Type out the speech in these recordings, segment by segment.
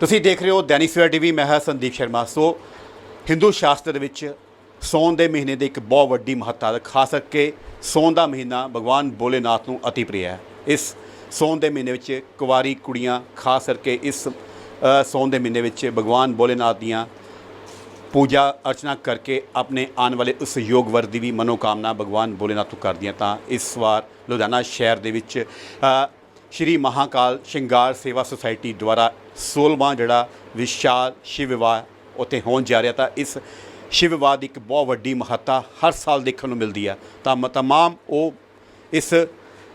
ਤੁਸੀਂ ਦੇਖ ਰਹੇ ਹੋ ਦੈਨਿਕ ਸਵੇਰਾ ਟੀਵੀ ਮੈਂ ਹਾਂ ਸੰਦੀਪ ਸ਼ਰਮਾ। ਸੋ ਹਿੰਦੂ ਸ਼ਾਸਤਰ ਵਿੱਚ ਸੌਣ ਦੇ ਮਹੀਨੇ ਦੀ ਇੱਕ ਬਹੁਤ ਵੱਡੀ ਮਹੱਤਤਾ ਹੈ। ਖਾਸ ਕਰਕੇ ਸੌਣ ਦਾ ਮਹੀਨਾ ਭਗਵਾਨ ਭੋਲੇਨਾਥ ਨੂੰ ਅਤੀ ਪ੍ਰਿਯ ਹੈ। ਇਸ ਸੌਣ ਦੇ ਮਹੀਨੇ ਵਿੱਚ ਕੁਵਾਰੀ ਕੁੜੀਆਂ ਖਾਸ ਕਰਕੇ ਇਸ ਅ, ਸੌਣ ਦੇ ਮਹੀਨੇ ਵਿੱਚ ਭਗਵਾਨ ਭੋਲੇਨਾਥ ਦੀਆਂ ਪੂਜਾ ਅਰਚਨਾ ਕਰਕੇ ਆਪਣੇ ਆਉਣ ਵਾਲੇ ਉਸ ਯੋਗ ਵਰ ਦੀ ਵੀ ਮਨੋਕਾਮਨਾ ਭਗਵਾਨ ਭੋਲੇਨਾਥ ਤੋਂ ਕਰਦੀਆਂ ਤਾਂ ਇਸ ਵਾਰ ਲੁਧਿਆਣਾ ਸ਼ਹਿਰ ਦੇ ਵਿੱਚ ਸ਼੍ਰੀ ਮਹਾਕਾਲ ਸ਼ਿੰਗਾਰ ਸੇਵਾ ਸੁਸਾਇਟੀ ਦੁਆਰਾ 16ਵਾਂ ਜਿਹੜਾ ਵਿਸ਼ਾਲ ਸ਼ਿਵ ਵਿਵਾਹ ਉੱਥੇ ਹੋਣ ਜਾ ਰਿਹਾ ਤਾਂ ਇਸ ਸ਼ਿਵ ਵਿਵਾਹ ਦੀ ਇੱਕ ਬਹੁਤ ਵੱਡੀ ਮਹੱਤਤਾ ਹਰ ਸਾਲ ਦੇਖਣ ਨੂੰ ਮਿਲਦੀ ਹੈ ਤਾਂ ਮ- ਤਮਾਮ ਉਹ ਇਸ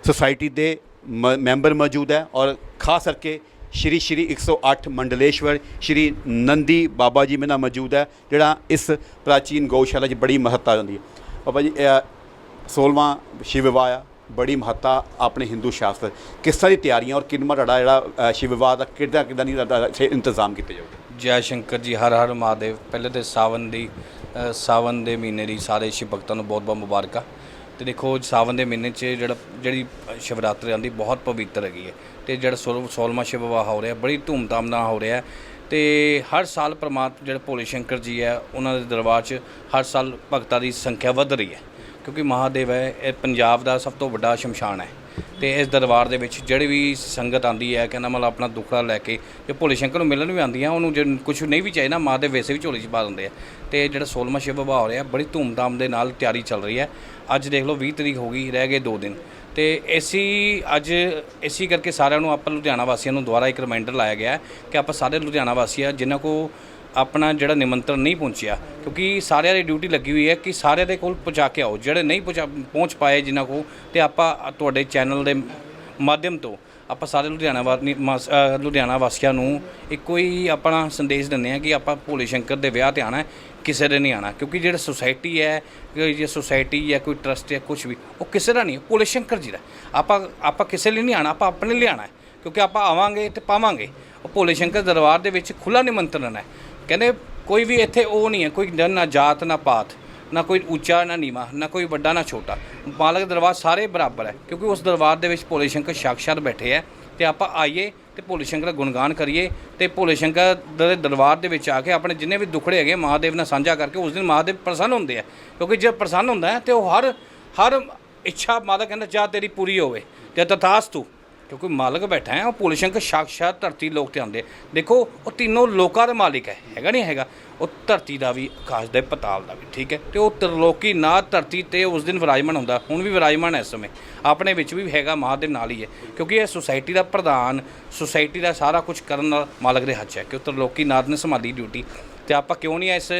ਸੁਸਾਇਟੀ ਦੇ ਮ- ਮੈਂਬਰ ਮੌਜੂਦ ਹੈ ਔਰ ਖਾਸ ਕਰਕੇ ਸ਼੍ਰੀ ਸ਼੍ਰੀ 108 ਮੰਡਲੇਸ਼ਵਰ ਸ਼੍ਰੀ ਨੰਦੀ ਬਾਬਾ ਜੀ ਮੇਰੇ ਮੌਜੂਦ ਹੈ, ਜਿਹੜਾ ਇਸ ਪ੍ਰਾਚੀਨ ਗਊਸ਼ਾਲਾ 'ਚ ਬੜੀ ਮਹੱਤਤਾ ਹੁੰਦੀ ਹੈ। ਬਾਬਾ ਜੀ ਇਹ 16ਵਾਂ ਸ਼ਿਵ ਵਿਵਾਹ ਆ। ਬੜੀ ਮਹੱਤਤਾ ਆਪਣੇ ਹਿੰਦੂ ਸ਼ਾਸਤਰ ਕਿਸ ਤਰ੍ਹਾਂ ਦੀ ਤਿਆਰੀਆਂ ਔਰ ਕਿੰਨਾ ਤੁਹਾਡਾ ਜਿਹੜਾ ਸ਼ਿਵ ਵਿਵਾਹ ਦਾ ਕਿੱਦਾਂ ਕਿੱਦਾਂ ਦੀ ਤੁਹਾਡਾ ਇੱਥੇ ਇੰਤਜ਼ਾਮ ਕੀਤੇ ਜਾਊਗੇ? ਜੈ ਸ਼ੰਕਰ ਜੀ, ਹਰ ਹਰ ਮਹਾਦੇਵ, ਪਹਿਲੇ ਤੇ ਸਾਵਨ ਦੀ ਸਾਵਨ ਦੇ ਮਹੀਨੇ ਦੀ ਸਾਰੇ ਸ਼ਿਵ ਭਗਤਾਂ ਨੂੰ ਬਹੁਤ ਬਹੁਤ ਮੁਬਾਰਕਾਂ। ਤੇ ਦੇਖੋ ਸਾਵਨ ਦੇ ਮਹੀਨੇ 'ਚ ਜਿਹੜਾ ਜਿਹੜੀ ਸ਼ਿਵਰਾਤਰੀ ਆਉਂਦੀ ਬਹੁਤ ਪਵਿੱਤਰ ਹੈਗੀ ਹੈ। ਤੇ ਜਿਹੜਾ ਸੋਲ- ਸੋਲਵਾਂ ਸ਼ਿਵ ਵਿਵਾਹ ਹੋ ਰਿਹਾ, ਬੜੀ ਧੂਮਧਾਮ ਨਾਲ ਹੋ ਰਿਹਾ ਹੈ। ਤੇ ਹਰ ਸਾਲ ਪ੍ਰਮਾਤਮਾ ਜਿਹੜੇ ਭੋਲੇ ਸ਼ੰਕਰ ਜੀ ਹੈ, ਉਹਨਾਂ ਦੇ ਦਰਬਾਰ 'ਚ ਹਰ ਸਾਲ ਭਗਤਾਂ ਦੀ ਸੰਖਿਆ ਵਧ ਰਹੀ ਹੈ। ਕਿਉਂਕਿ ਮਹਾਦੇਵ ਹੈ, ਇਹ ਪੰਜਾਬ ਦਾ ਸਭ ਤੋਂ ਵੱਡਾ ਸ਼ਮਸ਼ਾਨ ਹੈ। ਤੇ ਇਸ ਦਰਬਾਰ ਦੇ ਵਿੱਚ ਜਿਹੜੀ ਵੀ ਸੰਗਤ ਆਂਦੀ ਹੈ, ਕਹਿੰਦਾ ਮਤਲਬ ਆਪਣਾ ਦੁੱਖੜਾ ਲੈ ਕੇ, ਜੇ ਭੋਲੇ ਸ਼ੰਕਰ ਨੂੰ ਮਿਲਣ ਵੀ ਆਉਂਦੀਆਂ, ਉਹਨੂੰ ਜੇ ਕੁਝ ਨਹੀਂ ਵੀ ਚਾਹੀਦਾ ਮਾਂ ਮਹਾਦੇਵ ਵੈਸੇ ਵੀ ਝੋਲੀ 'ਚ ਪਾ ਦਿੰਦੇ ਆ। ਤੇ ਜਿਹੜਾ 16ਵਾਂ ਸ਼ਿਵ ਵਿਵਾਹ ਹੋ ਰਿਹਾ, ਬੜੀ ਧੂਮਧਾਮ ਦੇ ਨਾਲ ਤਿਆਰੀ ਚੱਲ ਰਹੀ ਹੈ। ਅੱਜ ਦੇਖ ਲਓ 20 ਤਰੀਕ ਹੋ ਗਈ, ਰਹਿ ਗਏ 2 ਦਿਨ। ਤੇ ਇਸੀ ਅੱਜ ਇਸੀ ਕਰਕੇ ਸਾਰਿਆਂ ਨੂੰ ਆਪਾਂ ਲੁਧਿਆਣਾ ਵਾਸੀਆਂ ਨੂੰ ਦੁਬਾਰਾ ਇੱਕ ਰਿਮਾਈਂਡਰ ਲਾਇਆ ਗਿਆ ਕਿ ਆਪਾਂ ਸਾਰੇ ਲੁਧਿਆਣਾ ਵਾਸੀ ਆ, ਜਿਨ੍ਹਾਂ ਕੋ ਆਪਣਾ ਜਿਹੜਾ ਨਿਮੰਤਰਣ ਨਹੀਂ ਪਹੁੰਚਿਆ ਕਿਉਂਕਿ ਸਾਰਿਆਂ ਦੀ ਡਿਊਟੀ ਲੱਗੀ ਹੋਈ ਹੈ ਕਿ ਸਾਰਿਆਂ ਦੇ ਕੋਲ ਪਹੁੰਚਾ ਕੇ ਆਓ। ਜਿਹੜੇ ਨਹੀਂ ਪਹੁੰਚਾ ਪਹੁੰਚ ਪਾਏ ਜਿਨ੍ਹਾਂ ਕੋਲ ਤੇ ਆਪਾਂ ਤੁਹਾਡੇ ਚੈਨਲ ਦੇ ਮਾਧਿਅਮ ਤੋਂ ਆਪਾਂ ਸਾਰੇ ਲੁਧਿਆਣਾ ਵਾਸੀ ਲੁਧਿਆਣਾ ਵਾਸੀਆਂ ਨੂੰ ਇੱਕੋ ਹੀ ਆਪਣਾ ਸੰਦੇਸ਼ ਦਿੰਦੇ ਆ ਕਿ ਆਪਾਂ ਭੋਲੇ ਸ਼ੰਕਰ ਦੇ ਵਿਆਹ ਤੇ ਆਣਾ ਹੈ, ਕਿਸੇ ਦੇ ਨਹੀਂ ਆਣਾ ਕਿਉਂਕਿ ਜਿਹੜਾ ਸੁਸਾਇਟੀ ਹੈ ਕਿ ਜੇ ਸੁਸਾਇਟੀ ਜਾਂ ਕੋਈ ਟਰਸਟ ਹੈ ਕੁਝ ਵੀ ਉਹ ਕਿਸੇ ਦਾ ਨਹੀਂ ਹੈ, ਭੋਲੇ ਸ਼ੰਕਰ ਜੀ ਦਾ ਆਪਾਂ ਆਪਾਂ ਕਿਸੇ ਲਈ ਨਹੀਂ ਆਣਾ ਆਪਾਂ ਆਪਣੇ ਲਈ ਆਣਾ ਹੈ। ਕਿਉਂਕਿ ਆਪਾਂ ਆਵਾਂਗੇ ਤੇ ਪਾਵਾਂਗੇ। ਉਹ ਭੋਲੇ ਸ਼ੰਕਰ ਦਰਬਾਰ ਦੇ ਵਿੱਚ ਖੁੱਲਾ ਨਿਮੰਤਰਣ ਹੈ। ਕਹਿੰਦੇ ਕੋਈ ਵੀ ਇੱਥੇ ਉਹ ਨਹੀਂ ਹੈ, ਕੋਈ ਨਾ ਜਾਤ, ਨਾ ਪਾਤ, ਨਾ ਕੋਈ ਉੱਚਾ, ਨਾ ਨੀਵਾ, ਨਾ ਕੋਈ ਵੱਡਾ, ਨਾ ਛੋਟਾ। ਮਾਲਕ ਦਰਬਾਰ ਸਾਰੇ ਬਰਾਬਰ ਹੈ, ਕਿਉਂਕਿ ਉਸ ਦਰਬਾਰ ਦੇ ਵਿੱਚ ਭੋਲੇ ਸ਼ੰਕਰ ਸਾਕਸ਼ਾਤ ਬੈਠੇ ਹੈ ਤੇ ਆਪਾਂ ਆਈਏ ਤੇ ਭੋਲੇ ਸ਼ੰਕਰ ਦਾ ਗੁਣਗਾਨ ਕਰੀਏ ਤੇ ਭੋਲੇ ਸ਼ੰਕਰ ਦੇ ਦਰਬਾਰ ਦੇ ਵਿੱਚ ਆ ਕੇ ਆਪਣੇ ਜਿੰਨੇ ਵੀ ਦੁੱਖੜੇ ਹੈਗੇ ਮਹਾਦੇਵ ਨਾਲ ਸਾਂਝਾ ਕਰਕੇ ਉਸ ਦਿਨ ਮਹਾਦੇਵ ਪ੍ਰਸੰਨ ਹੁੰਦੇ ਆ। ਕਿਉਂਕਿ ਜੇ ਪ੍ਰਸੰਨ ਹੁੰਦਾ ਹੈ ਤੇ ਉਹ ਹਰ ਹਰ ਇੱਛਾ ਮਾਲਕ ਕਹਿੰਦਾ ਜਾ ਤੇਰੀ ਪੂਰੀ ਹੋਵੇ, ਤੇ ਤਥਾਸਤੂ ਕਿਉਂਕਿ ਮਾਲਕ ਬੈਠਾ ਹੈ ਉਹ ਭੋਲੇ ਸ਼ੰਕਰ ਸਾਕਸ਼ਾਤ ਧਰਤੀ ਲੋਕ ਤੇ ਆਉਂਦੇ ਦੇਖੋ ਉਹ ਤਿੰਨੋਂ ਲੋਕਾਂ ਦਾ ਮਾਲਿਕ ਹੈ ਹੈਗਾ ਨਹੀਂ ਹੈਗਾ? ਉਹ ਧਰਤੀ ਦਾ ਵੀ ਆਕਾਸ਼ ਦਾ ਵੀ, ਪਤਾਲ ਦਾ ਵੀ ਠੀਕ ਹੈ? ਤੇ ਉਹ ਤਰਲੋਕੀ ਨਾ ਧਰਤੀ ਤੇ ਉਸ ਦਿਨ ਵਿਰਾਜਮਾਨ ਹੁੰਦਾ ਹੁਣ ਵੀ ਵਿਰਾਜਮਾਨ ਹੈ ਇਸ ਸਮੇਂ। ਆਪਣੇ ਵਿੱਚ ਵੀ ਹੈਗਾ ਮਹਾਦੇਵ ਨਾਲ ਹੀ ਹੈ ਕਿਉਂਕਿ ਇਹ ਸੁਸਾਇਟੀ ਦਾ ਪ੍ਰਧਾਨ ਸੁਸਾਇਟੀ ਦਾ ਸਾਰਾ ਕੁਝ ਕਰਨ ਨਾਲ ਮਾਲਕ ਦੇ ਹੱਥ 'ਚ ਹੈ ਕਿ ਉਹ ਤਰਲੋਕੀ ਨਾਥ ਨੇ ਸੰਭਾਲੀ ਡਿਊਟੀ ਤੇ ਆਪਾਂ ਕਿਉਂ ਨਹੀਂ ਇਸ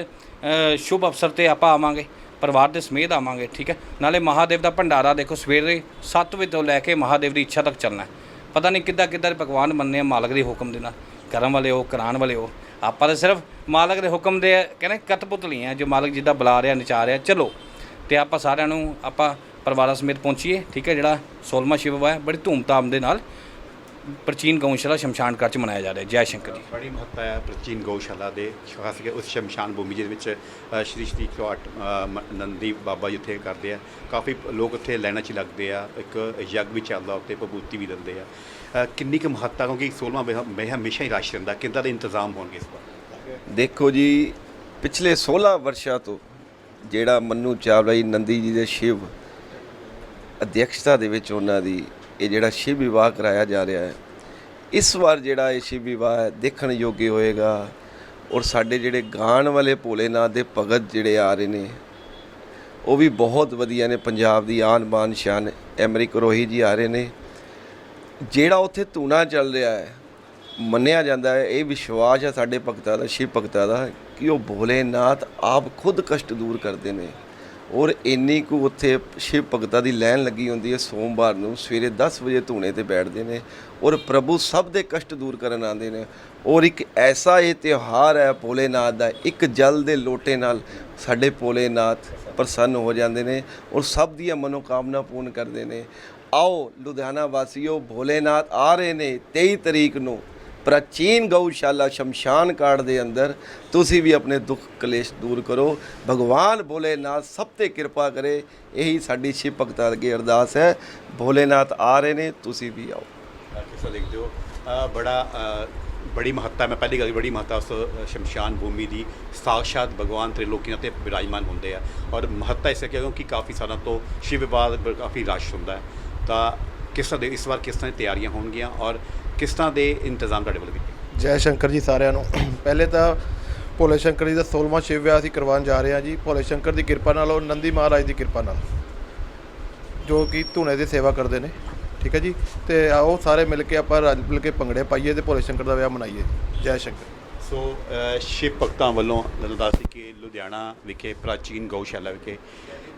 ਸ਼ੁਭ ਅਵਸਰ ਤੇ ਆਪਾਂ ਆਵਾਂਗੇ? ਪਰਿਵਾਰ ਦੇ ਸਮੇਤ ਆਵਾਂਗੇ ਠੀਕ ਹੈ? ਨਾਲੇ ਮਹਾਦੇਵ ਦਾ ਭੰਡਾਰਾ ਦੇਖੋ ਸਵੇਰੇ 7 ਵਜੇ ਤੋਂ ਲੈ ਕੇ ਮਹਾਦੇਵ ਦੀ ਇੱਛਾ ਤੱਕ ਚੱਲਣਾ ਹੈ। ਪਤਾ ਨਹੀਂ ਕਿੱਦਾਂ ਕਿੱਦਾਂ ਦੇ ਪਕਵਾਨ ਬਣਨੇ ਆ ਮਾਲਕ ਦੇ ਹੁਕਮ ਦੇ ਨਾਲ। ਕਰਨ ਵਾਲੇ ਉਹ ਕਰਾਉਣ ਵਾਲੇ ਉਹ। ਆਪਾਂ ਤਾਂ ਸਿਰਫ ਮਾਲਕ ਦੇ ਹੁਕਮ ਦੇ ਕਹਿੰਦੇ ਕਤਪੁਤਲੀ ਆ, ਜੋ ਮਾਲਕ ਜਿੱਦਾਂ ਬੁਲਾ ਰਿਹਾ ਨਚਾ ਰਿਹਾ, ਚਲੋ। ਤੇ ਆਪਾਂ ਸਾਰਿਆਂ ਨੂੰ ਆਪਾਂ ਪਰਿਵਾਰਾਂ ਸਮੇਤ ਪਹੁੰਚੀਏ, ਠੀਕ ਹੈ, ਜਿਹੜਾ 16ਵਾਂ ਸ਼ਿਵ ਹੈ ਬੜੀ ਧੂਮਧਾਮ ਦੇ ਨਾਲ। ਪ੍ਰਾਚੀਨ ਗਊਸ਼ਾਲਾ ਸ਼ਮਸ਼ਾਨ ਘਾਟ ਚ ਮਨਾਇਆ ਜਾ ਰਿਹਾ ਜੈ ਸ਼ੰਕਰ ਜੀ। ਬੜੀ ਮਹੱਤਤਾ ਹੈ ਪ੍ਰਾਚੀਨ ਗਊਸ਼ਾਲਾ ਦੇ ਖਾਸ ਕਰਕੇ ਉਸ ਸ਼ਮਸ਼ਾਨ ਭੂਮੀ ਜਿਹਦੇ ਵਿੱਚ ਅ, ਸ਼੍ਰੀ ਸ਼੍ਰੀ 108 ਨੰਦੀ ਬਾਬਾ ਜੀ ਉੱਥੇ ਕਰਦੇ ਆ। ਕਾਫੀ ਲੋਕ ਉੱਥੇ ਲਾਈਨਾਂ 'ਚ ਲੱਗਦੇ ਆ। ਇੱਕ ਯੱਗ ਵੀ ਚੱਲਦਾ ਉੱਤੇ ਭਬੂਤੀ ਵੀ ਦਿੰਦੇ ਆ। ਅ, ਕਿੰਨੀ ਕੁ ਮਹੱਤਤਾ ਕਿਉਂਕਿ 16ਵਾਂ ਵਿਆਹ- ਵਿਆਹ ਹਮੇਸ਼ਾ ਹੀ ਰਸ਼ ਰਹਿੰਦਾ। ਕਿੱਦਾਂ ਦੇ ਇੰਤਜ਼ਾਮ ਹੋਣਗੇ ਇਸ ਵਾਰ ਦੇਖੋ ਜੀ ਪਿਛਲੇ 16 ਵਰਸ਼ਾਂ ਤੋਂ ਜਿਹੜਾ ਮੰਨੂ ਚਾਵਲਾ ਜੀ ਨੰਦੀ ਜੀ ਦੇ ਸ਼ਿਵ ਅਧਿਕਸ਼ਤਾ ਦੇ ਵਿੱਚ ਉਹਨਾਂ ਦੀ ਇਹ ਜਿਹੜਾ ਸ਼ਿਵ ਵਿਵਾਹ ਕਰਾਇਆ ਜਾ ਰਿਹਾ ਹੈ, ਇਸ ਵਾਰ ਜਿਹੜਾ ਇਹ ਸ਼ਿਵ ਵਿਵਾਹ ਦੇਖਣ ਯੋਗੇ ਹੋਏਗਾ। ਔਰ ਸਾਡੇ ਜਿਹੜੇ ਗਾਣ ਵਾਲੇ ਭੋਲੇਨਾਥ ਦੇ ਭਗਤ ਜਿਹੜੇ ਆ ਰਹੇ ਨੇ, ਉਹ ਵੀ ਬਹੁਤ ਵਧੀਆ ਨੇ। ਪੰਜਾਬ ਦੀ ਆਨ ਬਾਨ ਸ਼ਾਨ ਐਮਰਿਕ ਰੋਹੀ ਜੀ ਆ ਰਹੇ ਨੇ। ਜਿਹੜਾ ਉੱਥੇ ਧੂਣਾ ਚੱਲ ਰਿਹਾ ਹੈ, ਮੰਨਿਆ ਜਾਂਦਾ ਹੈ, ਇਹ ਵਿਸ਼ਵਾਸ ਹੈ ਸਾਡੇ ਭਗਤਾਂ ਦਾ, ਸ਼ਿਵ ਭਗਤਾਂ ਦਾ, ਕਿ ਉਹ ਭੋਲੇਨਾਥ ਆਪ ਖੁਦ ਕਸ਼ਟ ਦੂਰ ਕਰਦੇ ਨੇ। ਔਰ ਇੰਨੀ ਕੁ ਉੱਥੇ ਸ਼ਿਵ ਭਗਤਾਂ ਦੀ ਲਾਈਨ ਲੱਗੀ ਹੁੰਦੀ ਹੈ ਸੋਮਵਾਰ ਨੂੰ, ਸਵੇਰੇ 10 ਵਜੇ ਧੂਣੇ ਤੇ ਬੈਠਦੇ ਨੇ ਔਰ ਪ੍ਰਭੂ ਸਭ ਦੇ ਕਸ਼ਟ ਦੂਰ ਕਰਨ ਆਉਂਦੇ ਨੇ ਔਰ ਇੱਕ ਐਸਾ ਇਹ ਤਿਉਹਾਰ ਹੈ ਭੋਲੇਨਾਥ ਦਾ, ਇੱਕ ਜਲ ਦੇ ਲੋਟੇ ਨਾਲ ਸਾਡੇ ਭੋਲੇਨਾਥ ਪ੍ਰਸੰਨ ਹੋ ਜਾਂਦੇ ਨੇ ਔਰ ਸਭ ਦੀਆਂ ਮਨੋਕਾਮਨਾ ਪੂਰਨ ਕਰਦੇ ਨੇ। ਆਓ ਲੁਧਿਆਣਾ ਵਾਸੀਓ, ਭੋਲੇਨਾਥ ਆ ਰਹੇ ਨੇ 23 ਤਰੀਕ ਨੂੰ। ਪ੍ਰਾਚੀਨ ਗਊਸ਼ਾਲਾ ਸ਼ਮਸ਼ਾਨ ਘਾਟ ਦੇ ਅੰਦਰ ਤੁਸੀਂ ਵੀ ਆਪਣੇ ਦੁੱਖ ਕਲੇਸ਼ ਦੂਰ ਕਰੋ। ਭਗਵਾਨ ਭੋਲੇਨਾਥ ਸਭ ਤੇ ਕਿਰਪਾ ਕਰੇ, ਇਹੀ ਸਾਡੀ ਸ਼ਿਵ ਭਗਤਾਂ ਅੱਗੇ ਅਰਦਾਸ ਹੈ। ਭੋਲੇਨਾਥ ਆ ਰਹੇ ਨੇ, ਤੁਸੀਂ ਵੀ ਆਓ। ਕਿਸ ਤਰ੍ਹਾਂ ਦੇਖਦੇ ਹੋ। ਬੜਾ ਬੜੀ ਮਹੱਤਤਾ, ਮੈਂ ਪਹਿਲੀ ਗੱਲ ਬੜੀ ਮਹੱਤਤਾ ਉਸ ਸ਼ਮਸ਼ਾਨ ਭੂਮੀ ਦੀ। ਸਾਕਸ਼ਾਤ ਭਗਵਾਨ ਤ੍ਰਿਲੋਕੀਨਾਥ ਤੇ ਵਿਰਾਜਮਾਨ ਹੁੰਦੇ ਆ। ਔਰ ਮਹੱਤਤਾ ਇਸ ਕਰਕੇ ਕਿਉਂਕਿ ਕਾਫੀ ਸਾਲਾਂ ਤੋਂ ਸ਼ਿਵ ਵਿਵਾਦ ਕਾਫੀ ਰਸ਼ ਹੁੰਦਾ ਹੈ। ਤਾਂ ਕਿਸ ਤਰ੍ਹਾਂ ਦੇ, ਇਸ ਵਾਰ ਕਿਸ ਤਰ੍ਹਾਂ ਦੀ ਤਿਆਰੀਆਂ ਹੋਣਗੀਆਂ? ਔਰ ਕਿਸ ਤਰ੍ਹਾਂ ਦੇ ਇੰਤਜ਼ਾਮ ਤੁਹਾਡੇ ਵੱਲੋਂ ਕੀਤੇ? ਜੈ ਸ਼ੰਕਰ ਜੀ ਸਾਰਿਆਂ ਨੂੰ। ਪਹਿਲੇ ਤਾਂ ਭੋਲੇ ਸ਼ੰਕਰ ਜੀ ਦਾ 16ਵਾਂ ਸ਼ਿਵ ਵਿਆਹ ਅਸੀਂ ਕਰਵਾਉਣ ਜਾ ਰਹੇ ਹਾਂ ਜੀ। ਭੋਲੇ ਸ਼ੰਕਰ ਦੀ ਕਿਰਪਾ ਨਾਲ ਔਰ ਨੰਦੀ ਮਹਾਰਾਜ ਦੀ ਕਿਰਪਾ ਨਾਲ ਜੋ ਕਿ ਧੂਣੇ ਦੀ ਸੇਵਾ ਕਰਦੇ ਨੇ। ਠੀਕ ਹੈ ਜੀ? ਤੇ ਆਓ ਸਾਰੇ ਮਿਲ ਕੇ ਆਪਾਂ ਰਲ ਮਿਲ ਕੇ ਭੰਗੜੇ ਪਾਈਏ ਤੇ ਭੋਲੇ ਸ਼ੰਕਰ ਦਾ ਵਿਆਹ ਮਨਾਈਏ। ਜੈ ਸ਼ੰਕਰ। ਸੋ ਅ, ਸ਼ਿਵ ਭਗਤਾਂ ਵੱਲੋਂ ਮੈਨੂੰ ਦੱਸ ਕਿ ਲੁਧਿਆਣਾ ਵਿਖੇ ਪ੍ਰਾਚੀਨ ਗਊਸ਼ਾਲਾ ਵਿਖੇ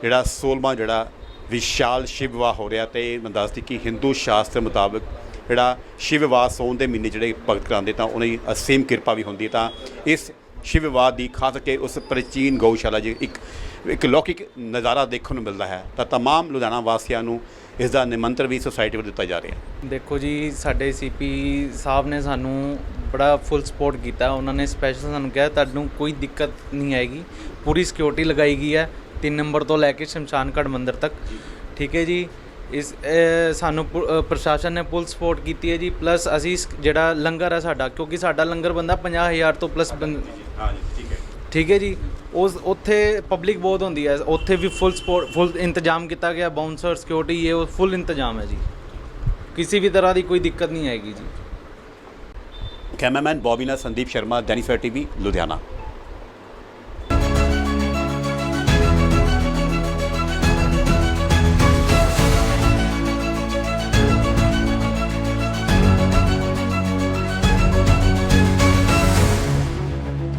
ਜਿਹੜਾ 16ਵਾਂ ਜਿਹੜਾ ਵਿਸ਼ਾਲ ਸ਼ਿਵ ਵਿਵਾਹ ਹੋ ਰਿਹਾ ਤੇ ਮੈਂ ਦੱਸਦੀ ਕਿ ਹਿੰਦੂ ਸ਼ਾਸਤਰ ਮੁਤਾਬਕ ਜਿਹੜਾ ਸ਼ਿਵ ਵਿਵਾਹ ਸੋਨ ਦੇ ਮਹੀਨੇ ਜਿਹੜੇ ਭਗਤ ਕਰਾਉਂਦੇ ਤਾਂ ਉਹਨਾਂ ਦੀ ਅਸੀਮ ਕਿਰਪਾ ਵੀ ਹੁੰਦੀ ਹੈ ਤਾਂ ਇਸ ਸ਼ਿਵ ਵਿਵਾਹ ਦੀ ਖਾਸ ਕਰਕੇ ਉਸ ਪ੍ਰਾਚੀਨ ਗਊਸ਼ਾਲਾ 'ਚ ਇੱਕ ਇੱਕ ਲੌਕਿਕ ਨਜ਼ਾਰਾ ਦੇਖਣ ਨੂੰ ਮਿਲਦਾ ਹੈ ਤਾਂ तमाम ਲੁਧਿਆਣਾ ਵਾਸੀਆਂ ਨੂੰ ਇਸ ਦਾ ਨਿਮੰਤਰਣ ਵੀ ਸੁਸਾਇਟੀ ਵੱਲੋਂ ਦਿੱਤਾ ਜਾ ਰਿਹਾ ਹੈ ਦੇਖੋ ਜੀ ਸਾਡੇ ਸੀਪੀ ਸਾਹਿਬ ਨੇ ਸਾਨੂੰ ਬੜਾ ਫੁੱਲ ਸਪੋਰਟ ਕੀਤਾ ਉਹਨਾਂ ਨੇ ਸਪੈਸ਼ਲ ਸਾਨੂੰ ਕਿਹਾ ਤੁਹਾਨੂੰ ਕੋਈ ਦਿੱਕਤ ਨਹੀਂ ਆਏਗੀ ਪੂਰੀ ਸਿਕਿਉਰਿਟੀ ਲਗਾਈ ਗਈ ਹੈ 3 ਨੰਬਰ ਤੋਂ ਲੈ ਕੇ ਸ਼ਮਸ਼ਾਨ ਘਾਟ ਮੰਦਿਰ ਤੱਕ ਠੀਕ ਹੈ ਜੀ ਇਸ ਸਾਨੂੰ ਪ੍ਰਸ਼ਾਸਨ ਨੇ ਫੁੱਲ ਸਪੋਰਟ ਕੀਤੀ ਹੈ ਜੀ ਪਲੱਸ ਅਸੀਂ ਜਿਹੜਾ ਲੰਗਰ ਹੈ ਸਾਡਾ ਕਿਉਂਕਿ ਸਾਡਾ ਲੰਗਰ ਬੰਦਾ 50000 ਤੋਂ ਪਲੱਸ ਹਾਂ ਜੀ ਠੀਕ ਹੈ। ਠੀਕ ਹੈ ਜੀ। ਉਸ ਉੱਥੇ ਪਬਲਿਕ ਬਹੁਤ ਹੁੰਦੀ ਹੈ ਉੱਥੇ ਵੀ ਫੁੱਲ ਸਪੋਰਟ ਫੁੱਲ ਇੰਤਜ਼ਾਮ ਕੀਤਾ ਗਿਆ ਬਾਉਂਸਰ ਸਿਕਿਉਰਿਟੀ ਇਹ ਉਹ ਫੁੱਲ ਇੰਤਜ਼ਾਮ ਹੈ ਜੀ। ਕਿਸੇ ਵੀ ਤਰ੍ਹਾਂ ਦੀ ਕੋਈ ਦਿੱਕਤ ਨਹੀਂ ਆਏਗੀ ਜੀ। ਕੈਮਰਾਮੈਨ ਬੌਬੀ ਨਾਲ ਸੰਦੀਪ ਸ਼ਰਮਾ ਦੈਨਿਕ ਸਵੇਰਾ ਟੀਵੀ ਲੁਧਿਆਣਾ।